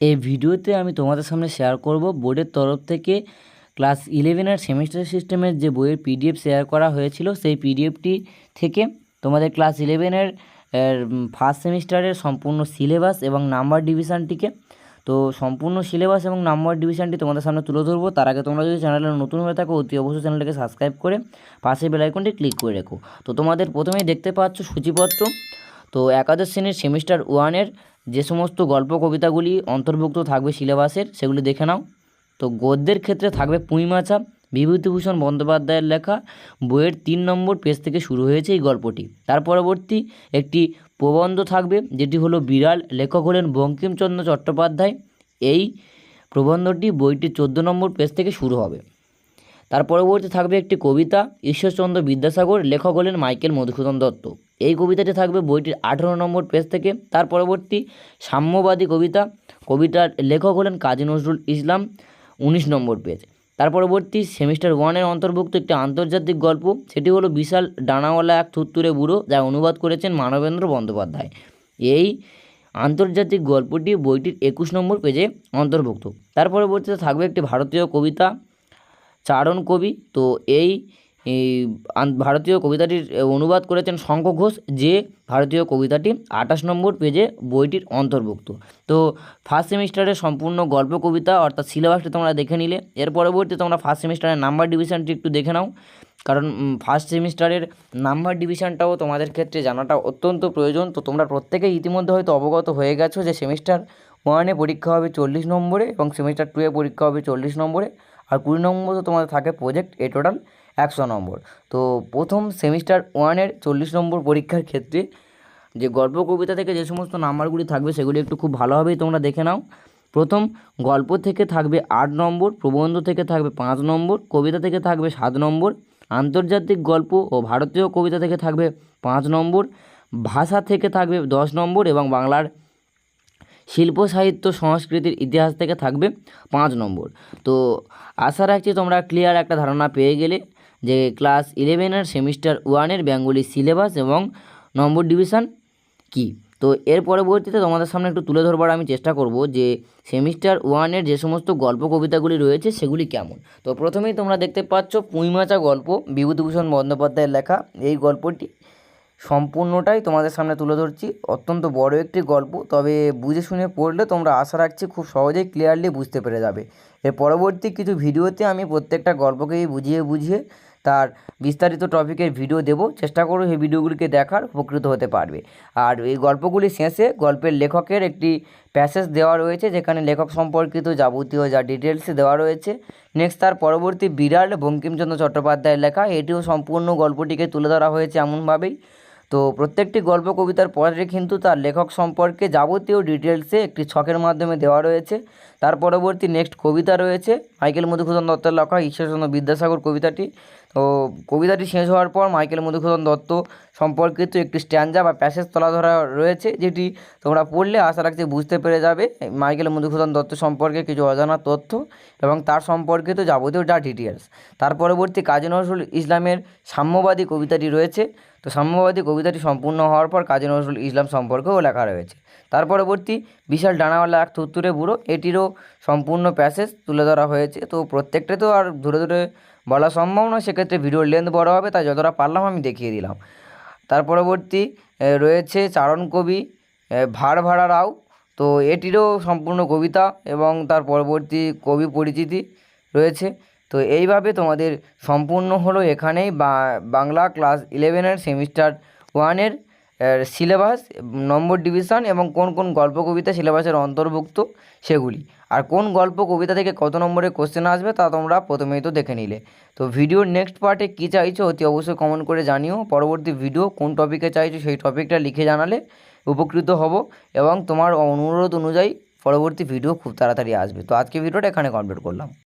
এই ভিডিওতে আমি তোমাদের সামনে শেয়ার করব বোর্ডের তরফ থেকে ক্লাস ইলেভেনের সেমিস্টার সিস্টেমের যে বইয়ের পিডিএফ শেয়ার করা হয়েছিল, সেই পিডিএফটি থেকে তোমাদের ক্লাস ইলেভেনের ফার্স্ট সেমিস্টারের সম্পূর্ণ সিলেবাস এবং নাম্বার ডিভিশনটিকে তো সম্পূর্ণ সিলেবাস এবং নাম্বার ডিভিশনটি তোমাদের সামনে তুলে ধরবো। তার আগে তোমরা যদি চ্যানেলে নতুন হয়ে থাকো, অতি অবশ্যই চ্যানেলটাকে সাবস্ক্রাইব করে পাশে বেলাইকনটি ক্লিক করে রেখো। তো তোমাদের প্রথমেই দেখতে পাচ্ছ সূচিপত্র। তো একাদশ শ্রেণির সেমিস্টার ওয়ানের যে সমস্ত গল্প কবিতাগুলি অন্তর্ভুক্ত থাকবে সিলেবাসের, সেগুলি দেখে নাও। তো গদ্যের ক্ষেত্রে থাকবে পুঁইমাছা, বিভূতিভূষণ বন্দ্যোপাধ্যায়ের লেখা, বইয়ের তিন নম্বর পেজ থেকে শুরু হয়েছে এই গল্পটি। তার পরবর্তী একটি প্রবন্ধ থাকবে, যেটি হলো বিড়াল লেখক হলেন বঙ্কিমচন্দ্র চট্টোপাধ্যায়। এই প্রবন্ধটি বইটির চোদ্দ নম্বর পেজ থেকে শুরু হবে। তার পরবর্তী থাকবে একটি কবিতা, ঈশ্বরচন্দ্র বিদ্যাসাগর, লেখক হলেন মাইকেল মধুসূদন দত্ত। এই কবিতাটি থাকবে বইটির আঠেরো নম্বর পেজ থেকে। তার পরবর্তী সাম্যবাদী কবিতা, কবিতার লেখক হলেন কাজী নজরুল ইসলাম, উনিশ নম্বর পেজ। তার পরবর্তী সেমিস্টার ওয়ানের অন্তর্ভুক্ত একটি আন্তর্জাতিক গল্প, সেটি হলো বিশাল ডানাওয়ালা এক থুত্তুরে বুড়ো যা অনুবাদ করেছেন মানবেন্দ্র বন্দ্যোপাধ্যায়। এই আন্তর্জাতিক গল্পটি বইটির একুশ নম্বর পেজে অন্তর্ভুক্ত। তার পরবর্তীতে থাকবে একটি ভারতীয় কবিতা, চারণ কবি। তো এই ভারতীয় কবিতাটির অনুবাদ করেছেন শঙ্খ ঘোষ, যে ভারতীয় কবিতাটি আঠাশ নম্বর পেজে বইটির অন্তর্ভুক্ত। তো ফার্স্ট সেমিস্টারের সম্পূর্ণ গল্প কবিতা, অর্থাৎ সিলেবাসটি তোমরা দেখে নিলে। এর পরবর্তী তোমরা ফার্স্ট সেমিস্টারের নাম্বার ডিভিশনটি একটু দেখে নাও। কারণ ফার্স্ট সেমিস্টারের নাম্বার ডিভিশনটাও তোমাদের ক্ষেত্রে জানাটা অত্যন্ত প্রয়োজন। তো তোমরা প্রত্যেকেই ইতিমধ্যে হয়তো অবগত হয়ে গেছো যে সেমিস্টার ওয়ানে পরীক্ষা হবে চল্লিশ নম্বরে এবং সেমিস্টার টুয়ে পরীক্ষা হবে চল্লিশ নম্বরে। আর কুড়ি নম্বর তো তোমাদের থাকে প্রজেক্ট এ টোটাল একশো নম্বর। তো প্রথম সেমিস্টার ওয়ানের চল্লিশ নম্বর পরীক্ষার ক্ষেত্রে যে গল্প কবিতা থেকে যে সমস্ত নাম্বারগুলি থাকবে সেগুলি একটু খুব ভালোভাবেই তোমরা দেখে নাও। প্রথম, গল্প থেকে থাকবে আট নম্বর, প্রবন্ধ থেকে থাকবে পাঁচ নম্বর, কবিতা থেকে থাকবে সাত নম্বর, আন্তর্জাতিক গল্প ও ভারতীয় কবিতা থেকে থাকবে পাঁচ নম্বর, ভাষা থেকে থাকবে দশ নম্বর এবং বাংলার শিল্প, সাহিত্য, সংস্কৃতির ইতিহাস থেকে থাকবে পাঁচ নম্বর। তো আশা রাখছি তোমরা ক্লিয়ার একটা ধারণা পেয়ে গেলে। যে ক্লাস ইলেভেন আর সেমিস্টার ওয়ানের বেঙ্গলি সিলেবাস এবং নম্বর ডিভিশন কি? তো এর পরবর্তীতে তোমাদের সামনে একটু তুলে ধরবার আমি চেষ্টা করব যে সেমিস্টার ওয়ানের যে সমস্ত গল্প কবিতাগুলি রয়েছে সেগুলি কেমন? তো প্রথমেই তোমরা দেখতে পাচ্ছ পুঁইমাচা গল্প বিভূতিভূষণ বন্দ্যোপাধ্যায়ের লেখা। এই গল্পটি সম্পূর্ণটাই তোমাদের সামনে তুলে ধরছি। অত্যন্ত বড় একটি গল্প, তবে বুঝে শুনে পড়লে তোমরা আশা রাখছি খুব সহজেই ক্লিয়ারলি বুঝতে পেরে যাবে। এর পরবর্তী কিছু ভিডিওতে আমি প্রত্যেকটা গল্পকেই বুঝিয়ে বুঝিয়ে তার বিস্তারিত টপিকের ভিডিও দেবো। চেষ্টা করো এই ভিডিওগুলিকে দেখার, উপকৃত হতে পারবে। আর এই গল্পগুলি শেষে গল্পের লেখকের একটি প্যাসেজ দেওয়া রয়েছে, যেখানে লেখক সম্পর্কিত যাবতীয় যা ডিটেলসে দেওয়া রয়েছে। নেক্সট তার পরবর্তী বিরাট বঙ্কিমচন্দ্র চট্টোপাধ্যায়ের লেখা, এটিও সম্পূর্ণ গল্পটিকে তুলে ধরা হয়েছে এমনভাবেই। তো প্রত্যেকটি গল্প কবিতার পরে কিন্তু তার লেখক সম্পর্কে যাবতীয় ডিটেলসে একটি ছকের মাধ্যমে দেওয়া রয়েছে। তার পরবর্তী নেক্সট কবিতা রয়েছে, মাইকেল মধুসূদন দত্তের লেখা ঈশ্বরচন্দ্র বিদ্যাসাগর কবিতাটি। তো কবিতাটি শেষ হওয়ার পর মাইকেল মধুসূদন দত্ত সম্পর্কিত একটি স্ট্যান্ডা বা প্যাসেজ তোলা ধরা রয়েছে, যেটি তোমরা পড়লে আশা রাখছি বুঝতে পেরে যাবে। মাইকেল মধুসূদন দত্ত সম্পর্কে কিছু অজানা তথ্য এবং তার সম্পর্কিত যাবতীয় যা ডিটেলস তার পরবর্তী কাজী নজরুল ইসলামের সাম্যবাদী কবিতাটি রয়েছে। তো সাম্যবাদী কবিতাটি সম্পূর্ণ হওয়ার পর কাজী নজরুল ইসলাম সম্পর্কেও লেখা রয়েছে। তার পরবর্তী বিশাল ডানাওয়ালা এক থুত্তুরে বুড়ো, এটিরও সম্পূর্ণ প্যাসেজ তুলে ধরা হয়েছে। তো প্রত্যেকটা তো আর ধরে ধরে বলা সম্ভব নয়, সেক্ষেত্রে ভিডিওর লেন্থ বড় হবে, তাই যতটা পারলাম আমি দেখিয়ে দিলাম। তার পরবর্তী রয়েছে চারণ কবি ভাড় ভাড়া রাও। তো এটিরও সম্পূর্ণ কবিতা এবং তার পরবর্তী কবি পরিচিতি রয়েছে। তো এইভাবে তোমাদের সম্পূর্ণ হলো এখানেই বাংলা ক্লাস ইলেভেনের সেমিস্টার ওয়ানের সিলেবাস, নম্বর ডিভিশন এবং কোন কোন গল্প কবিতা সিলেবাসের অন্তর্ভুক্ত সেগুলি। আর কোন গল্প কবিতা থেকে কত নম্বরে কোশ্চেন আসবে তা তোমরা প্রথমেই তো দেখে নিলে। তো ভিডিওর নেক্সট পার্টে কী চাইছো অতি অবশ্যই কমেন্ট করে জানিও। পরবর্তী ভিডিও কোন টপিকে চাইছো সেই টপিকটা লিখে জানালে উপকৃত হব এবং তোমার অনুরোধ অনুযায়ী পরবর্তী ভিডিও খুব তাড়াতাড়ি আসবে। তো আজকে ভিডিওটা এখানে কমপ্লিট করলাম।